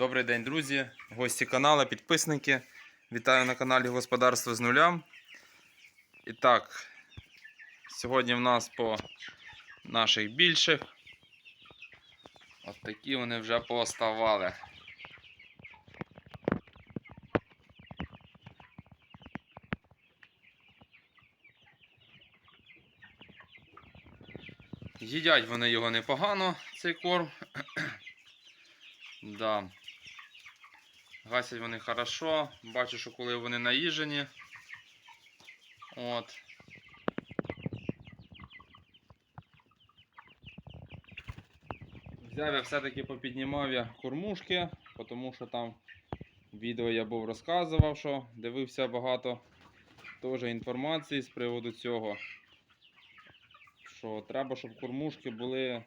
Добрий день, друзі, гості каналу, підписники. Вітаю на каналі Господарство з нуля. І так, сьогодні в нас по наших більших. От такі вони вже пооставали. Їдять вони його непогано, цей корм. да. Гасять вони хорошо. Бачу, що коли вони наїжені. От. Взяв я все-таки попіднімав я кормушки, тому що там відео я був розказував, що дивився багато теж інформації з приводу цього. Що треба, щоб кормушки були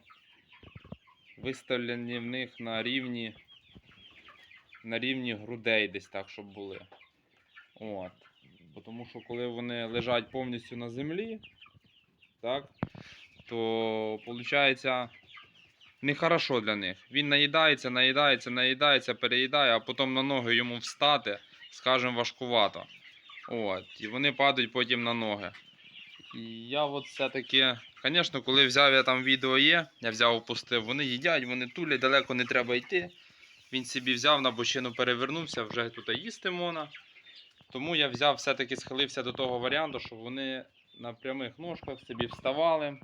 виставлені в них на рівні на рівні грудей десь так, щоб були. От. Бо Тому що коли вони лежать повністю на землі, так, то виходить нехорошо для них. Він наїдається, наїдається, наїдається, переїдає, а потім на ноги йому встати, скажімо, важкувато. От. І вони падають потім на ноги. І я от все-таки, звісно, коли взяв я там відео є, я взяв опустив, вони їдять, вони тулять, далеко не треба йти. Він собі взяв на бочину, перевернувся, вже тут їсти можна. Тому я взяв, все-таки схилився до того варіанту, щоб вони на прямих ножках собі вставали.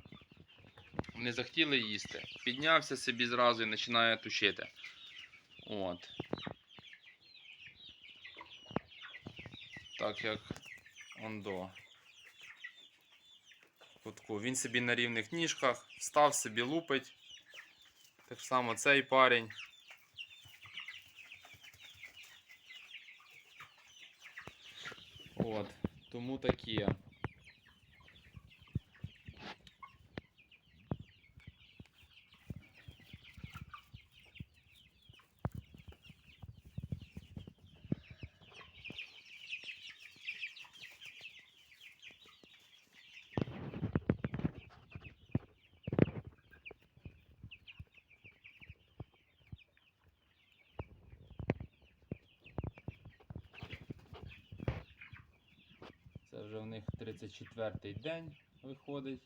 Вони захотіли їсти. Піднявся собі зразу і починає тушити. От. Так як ондо. Кутку. Він собі на рівних ніжках, став собі лупить. Так само цей парень. От, тому такі. Це вже в них 34-й день виходить.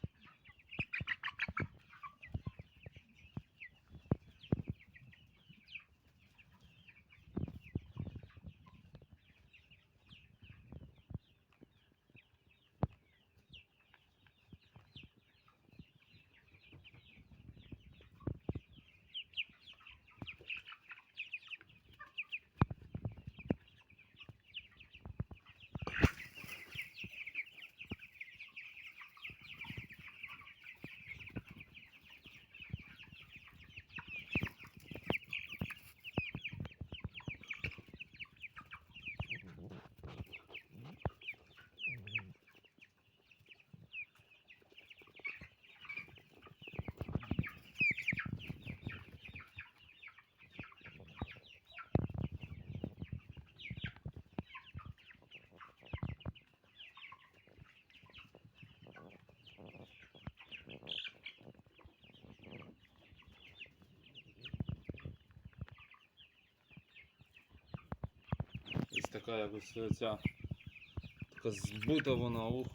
Ось така якось ця така збита вона, ух.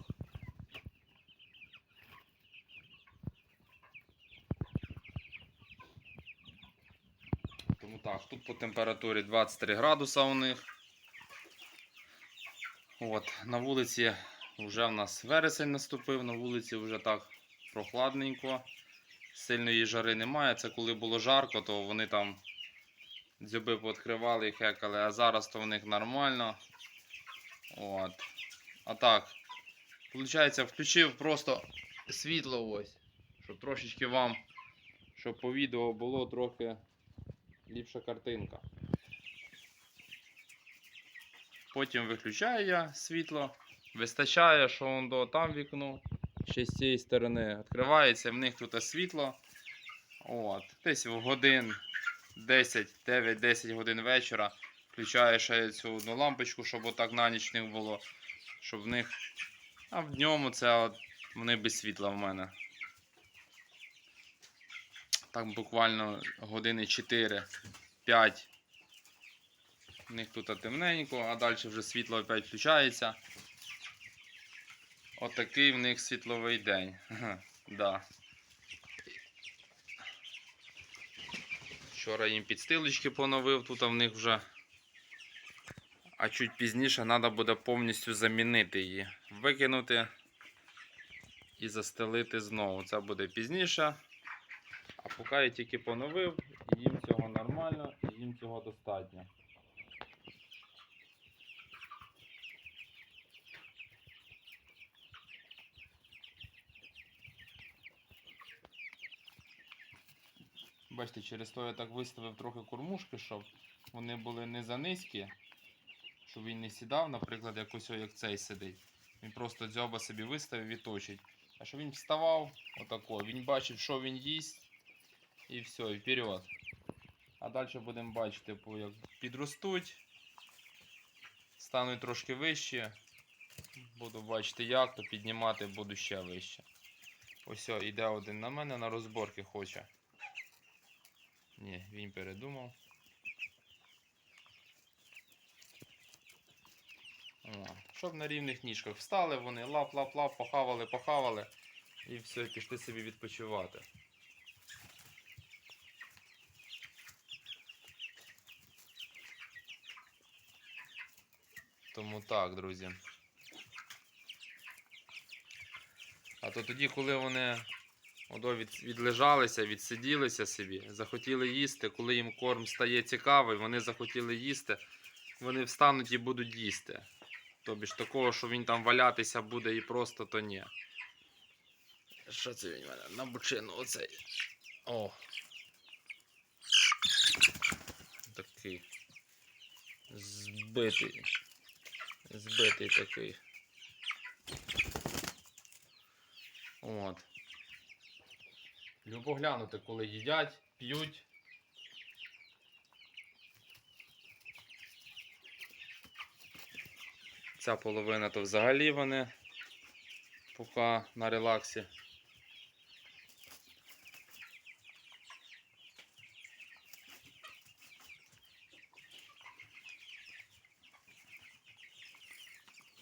Тому так, тут по температурі 23 градуса у них. От, на вулиці вже в нас вересень наступив, на вулиці вже так прохладненько. Сильної жари немає. Це коли було жарко, то вони там дзьоби пооткривали і хекали, а зараз то в них нормально. От. А так, виходить, включив просто світло ось, щоб трошечки вам, щоб по відео було трохи ліпша картинка. Потім виключаю я світло, вистачає, що он до там вікно, ще з цієї сторони відкривається, в них тут світло. От, десь в годин 10, 9-10 годин вечора. Включаю ще цю одну лампочку, щоб отак на ніч них було. Щоб в них. А в дньому це от, вони без світла в мене. Так буквально години 4-5 У них тут темненько, а далі вже світло опять включається. Отакий в них світловий день. Да. Вчора їм підстилочки поновив, тут в них вже. А чуть пізніше треба буде повністю замінити її. Викинути і застелити знову. Це буде пізніше. А поки я тільки поновив, їм цього нормально, і їм цього достатньо. Бачите, через то я так виставив трохи кормушки, щоб вони були не занизькі, щоб він не сідав, наприклад, якось як цей сидить. Він просто дзьоба собі виставив і точить. А щоб він вставав, отако, він бачить, що він їсть, і все, і вперед. А далі будемо бачити, як підростуть, стануть трошки вище. Буду бачити як, то піднімати буду ще вище. Ось іде один на мене на розборки хоче. Ні, він передумав. О, щоб на рівних ніжках встали, вони лап-лап-лап, похавали, похавали. І все, пішли собі відпочивати. Тому так, друзі. А то тоді, коли вони Одо від, відлежалися, відсиділися собі, захотіли їсти. Коли їм корм стає цікавий, вони захотіли їсти, вони встануть і будуть їсти. Тобі ж такого, що він там валятися буде і просто то ні. Що це він мене? На бучину оцей. О. Такий. Збитий. Збитий такий. От. Любо глянути, коли їдять, п'ють. Ця половина то взагалі вони поки на релаксі.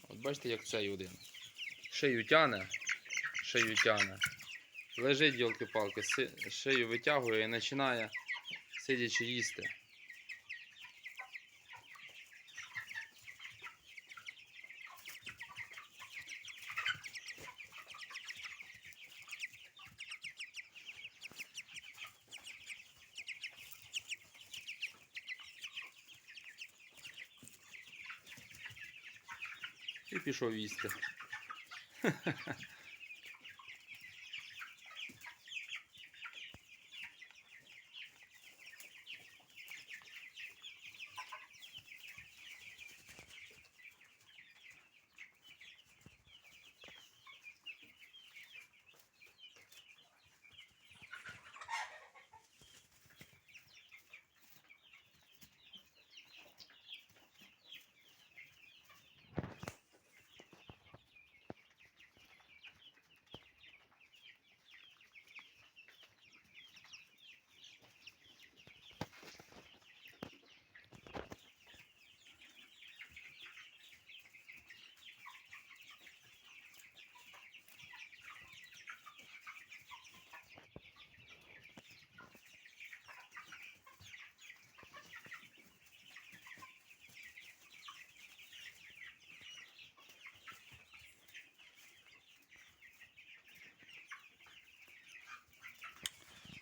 От бачите, як цей один. Шию тяне, шию тяне. Лежить, йолки-палки, шию витягує і починає сидячи їсти. І пішов їсти.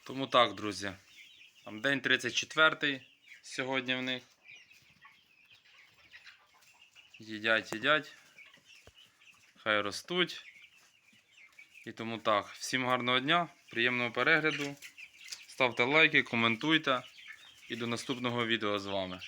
Тому так, друзі. Там день 34 сьогодні в них. Їдять, їдять. Хай ростуть. І тому так. Всім гарного дня, приємного перегляду. Ставте лайки, коментуйте. І до наступного відео з вами.